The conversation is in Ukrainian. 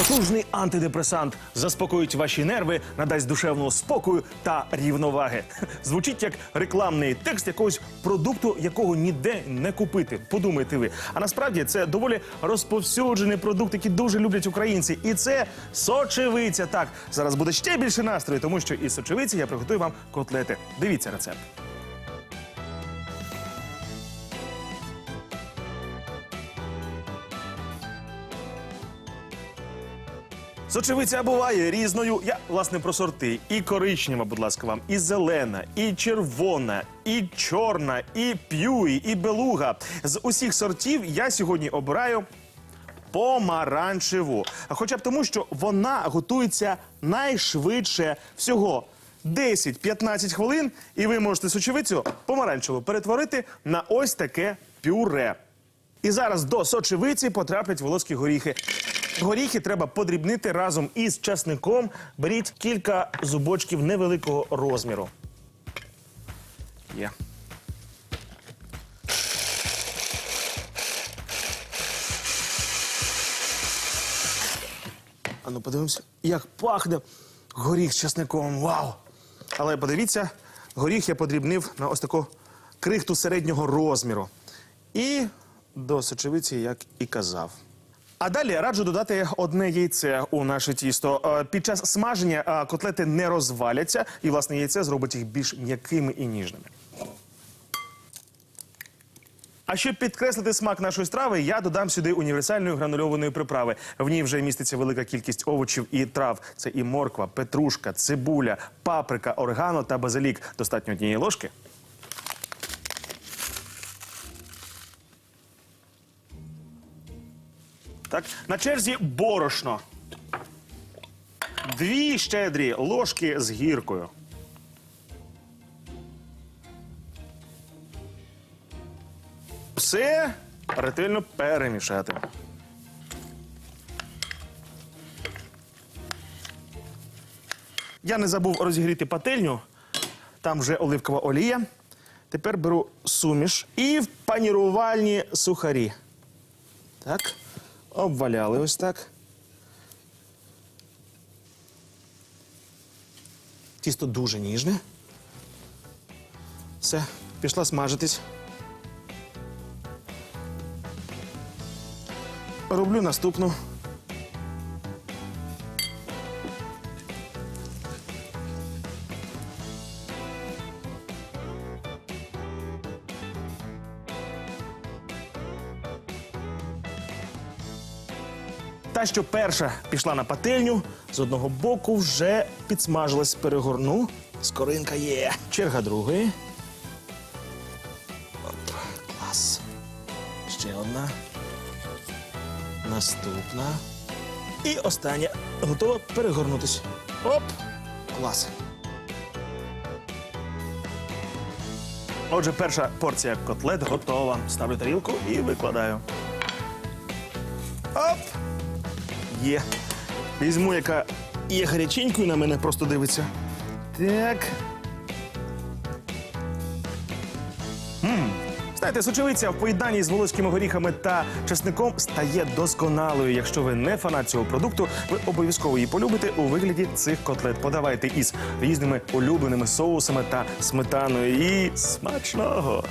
Потужний антидепресант заспокоїть ваші нерви, надасть душевного спокою та рівноваги. Звучить як рекламний текст якогось продукту, якого ніде не купити. Подумайте ви. А насправді це доволі розповсюджений продукт, який дуже люблять українці. І це сочевиця. Так, зараз буде ще більше настрою, тому що із сочевиці я приготую вам котлети. Дивіться рецепт. Сочевиця буває різною. Я власне про сорти. І коричнева, будь ласка, вам, і зелена, і червона, і чорна, і п'юї, і белуга. З усіх сортів я сьогодні обираю помаранчеву. Хоча б тому, що вона готується найшвидше всього. 10-15 хвилин, і ви можете сочевицю помаранчеву перетворити на ось таке пюре. І зараз до сочевиці потраплять волоські горіхи. Горіхи треба подрібнити разом із часником. Беріть кілька зубочків невеликого розміру. Є. А ну подивимося, як пахне горіх з часником. Вау! Але подивіться, горіх я подрібнив на ось таку крихту середнього розміру. І до сочевиці, як і казав. А далі раджу додати одне яйце у наше тісто. Е, Під час смаження е, котлети не розваляться, і власне яйце зробить їх більш м'якими і ніжними. А щоб підкреслити смак нашої страви, я додам сюди універсальної гранульованої приправи. В ній вже міститься велика кількість овочів і трав. Це і морква, петрушка, цибуля, паприка, орегано та базилік. Достатньо однієї ложки. Так, на черзі борошно. Дві щедрі ложки з гіркою. Все ретельно перемішати. Я не забув розігріти пательню. Там вже оливкова олія. Тепер беру суміш і в панірувальні сухарі. Так. Обваляли ось так. Тісто дуже ніжне. Все, пішла смажитись. Роблю наступну. Та, що перша пішла на пательню, з одного боку вже підсмажилась перегорну. Скоринка є. Черга другої. Оп, клас. Ще одна. Наступна. І остання. Готова перегорнутись. Оп! Клас. Отже, перша порція котлет готова. Ставлю тарілку і викладаю. Оп! Є. Візьму, яка є гаряченькою, на мене просто дивиться. Так. М. Знаєте, сочевиця в поєднанні з волоськими горіхами та чесником стає досконалою. Якщо ви не фанат цього продукту, ви обов'язково її полюбите у вигляді цих котлет. Подавайте із різними улюбленими соусами та сметаною. І смачного!